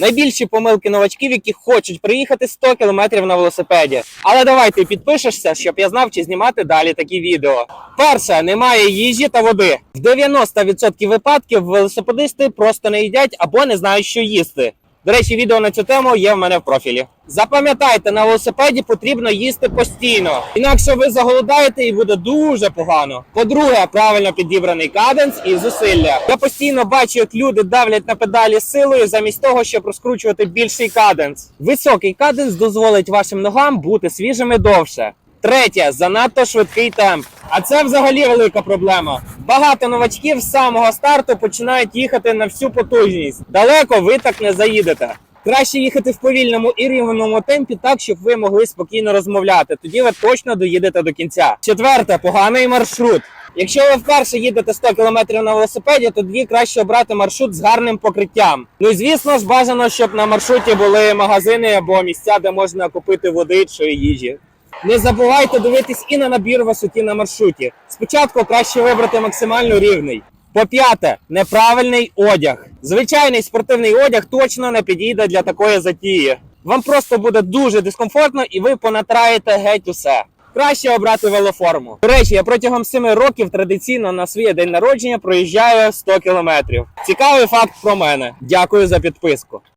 Найбільші помилки новачків, які хочуть приїхати 100 кілометрів на велосипеді. Але давай ти підпишешся, щоб я знав, чи знімати далі такі відео. Перше, немає їжі та води. В 90% випадків велосипедисти просто не їдять або не знають, що їсти. До речі, відео на цю тему є в мене в профілі. Запам'ятайте, на велосипеді потрібно їсти постійно, інакше ви заголодаєте і буде дуже погано. По-друге, правильно підібраний каденс і зусилля. Я постійно бачу, як люди давлять на педалі силою замість того, щоб розкручувати більший каденс. Високий каденс дозволить вашим ногам бути свіжими довше. Третє занадто швидкий темп. А це взагалі велика проблема. Багато новачків з самого старту починають їхати на всю потужність. Далеко ви так не заїдете. Краще їхати в повільному і рівному темпі, так щоб ви могли спокійно розмовляти. Тоді ви точно доїдете до кінця. Четверте поганий маршрут. Якщо ви вперше їдете 100 км на велосипеді, то тоді краще обрати маршрут з гарним покриттям. Ну і звісно ж бажано, щоб на маршруті були магазини або місця, де можна купити води чи їжі. Не забувайте дивитись і на набір висоті на маршруті. Спочатку краще вибрати максимально рівний. По п'яте, неправильний одяг. Звичайний спортивний одяг точно не підійде для такої затії. Вам просто буде дуже дискомфортно і ви понатраєте геть усе. Краще обрати велоформу. До речі, я протягом 7 років традиційно на свій день народження проїжджаю 100 кілометрів. Цікавий факт про мене. Дякую за підписку.